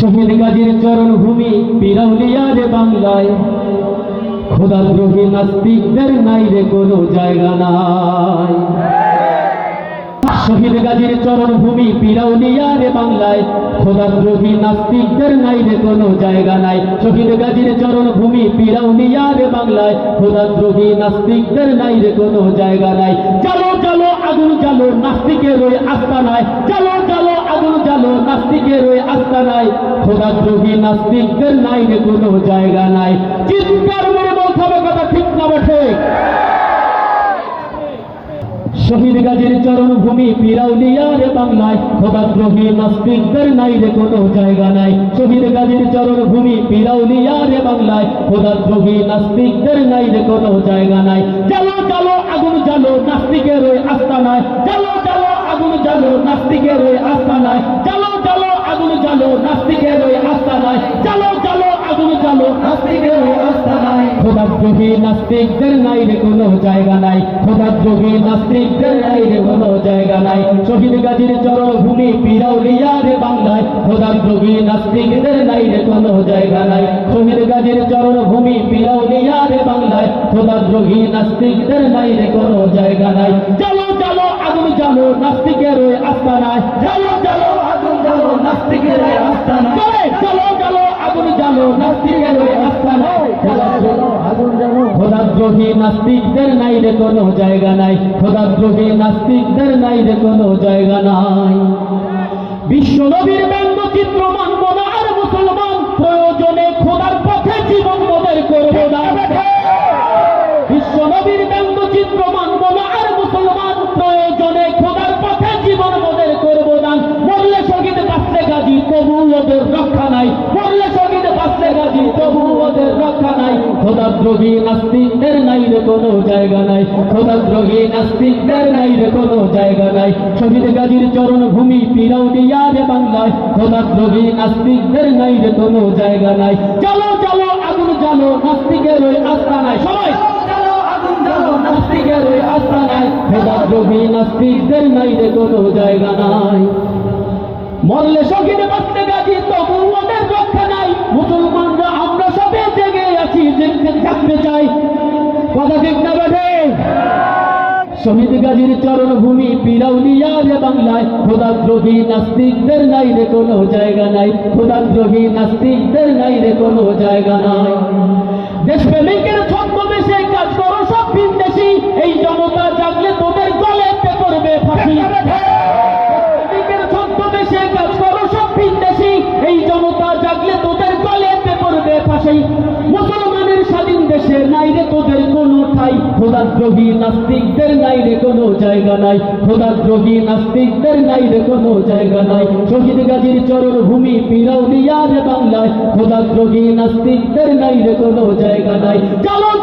শহীদ গাজীর চরণ ভূমি পিরাউলিয়ারে বাংলায়। খোদাদ্রোহী নাস্তিকদের নাই রে কোনো জায়গা নাই। শহীদ গাজীর চরণ ভূমি পিরাউলিয়ারে বাংলায়। খোদাদ্রোহী নাস্তিকদের নাই রে কোনো জায়গা নাই। শহীদ গাজীর চরণ ভূমি পিরাউলিয়ারে বাংলায়। খোদাদ্রোহী নাস্তিকদের নাই রে কোনো জায়গা নাই। চলো চলো আগুন চলো নাস্তিকের ওই আস্থা নাই চলো চলো নাস্তিকের ওই আস্থা নাই। খোদাদ্রোহী নাস্তিকদের নাই রে কোনো জায়গা নাই। চিৎকার মেরে বলতে হবে কথা ঠিক না বটে। শহীদ গাজীর চরণ ভূমি পিরাউলিয়ার বাংলায় খোদাদ্রোহী নাস্তিকদের নাই রে কোনো জায়গা নাই। শহীদ গাজীর চরণ ভূমি পিরাউলিয়ার বাংলায় খোদাদ্রোহী নাস্তিকদের নাই রে কোনো জায়গা নাই। চলো চলো আগুন, জ্বালো, নাস্তিকের ওই আস্থা নাই। চলো চলো আগুন, জ্বালো, নাস্তিকের ওই আস্থা নাই। চলো নাস্তিকের ওই আস্থা নাই চলো চলো, আগুন জ্বালো নাস্তিকের ওই আস্থা নাই। খোদাদ্রোহী নাস্তিকদের নাই রে কোনো জায়গা নাই। খোদাদ্রোহী নাস্তিকদের নাই রে কোনো জায়গা নাই। শহীদ গাজীর চরণ ভূমি পিরাউলিয়া রে বাংলায়। খোদাদ্রোহী নাস্তিকদের নাই রে কোনো জায়গা নাই। শহীদ গাজীর চরণ ভূমি পিরাউলিয়া রে বাংলায়। খোদাদ্রোহী নাস্তিকদের নাই রে কোনো জায়গা নাই। চলো চলো, আগুন জ্বালো নাস্তিকের ওই আস্থা নাই। চলো চলো নাস্তিকের আস্থা চলো নাস্তিকদের নাই রে কোনো জায়গা নাই। খোদাদ্রোহী নাস্তিকদের নাই রে কোনো জায়গা নাই। বিশ্ব নবীর ব্যঙ্গ চিত্র মানব না আর মুসলমান। প্রয়োজনে খোদার পথে জীবন মোদের করব না। খোদাদ্রোহী নাস্তিকদের নাই রে কোনো জায়গা নাই। খোদাদ্রোহী নাস্তিকদের নাই রে কোনো জায়গা নাই। শহীদ গাজীর চরণ ভূমি পিরাউলিয়া রে বাংলায়। খোদাদ্রোহী নাস্তিকদের নাই রে কোনো জায়গা নাই। চলো চলো, আগুন জ্বালো, নাস্তিকের ওই আস্থা নাই। সবাই! মরলে শহীদ বাঁচতে গাজী তবু ওদের রক্ষা নাই। শহীদ গাজীর চরণ ভূমি পিরাউলিয়া বাংলায়। খোদাদ্রোহী নাস্তিকদের নাই রে কোনো জায়গা নাই। খোদাদ্রোহী নাস্তিকদের নাই রে কোনো জায়গা নাই। দেশপ্রেমিকের ছদ্মবেশে কাজ করো, সব দেশি এই জনতা জাগলে তোদের খোদাদ্রোহী নাস্তিকদের নাই রে কোনো জায়গা নাই। খোদাদ্রোহী নাস্তিকদের নাই রে কোনো জায়গা নাই। শহীদ গাজীর চরণ ভূমি পিরাউলিয়া রে বাংলায় খোদাদ্রোহী নাস্তিকদের নাই রে কোনো জায়গা নাই। চলো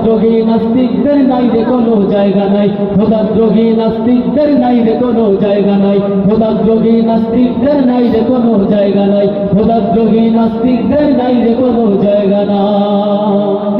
খোদাদ্রোহী নাস্তিকদের নাই রে, কোনো জায়গা নাই। খোদাদ্রোহী নাস্তিকদের নাই রে, কোনো জায়গা নাই। খোদাদ্রোহী নাস্তিকদের নাই রে, কোনো জায়গা নাই। খোদাদ্রোহী নাস্তিকদের নাই রে, কোনো জায়গা নাই।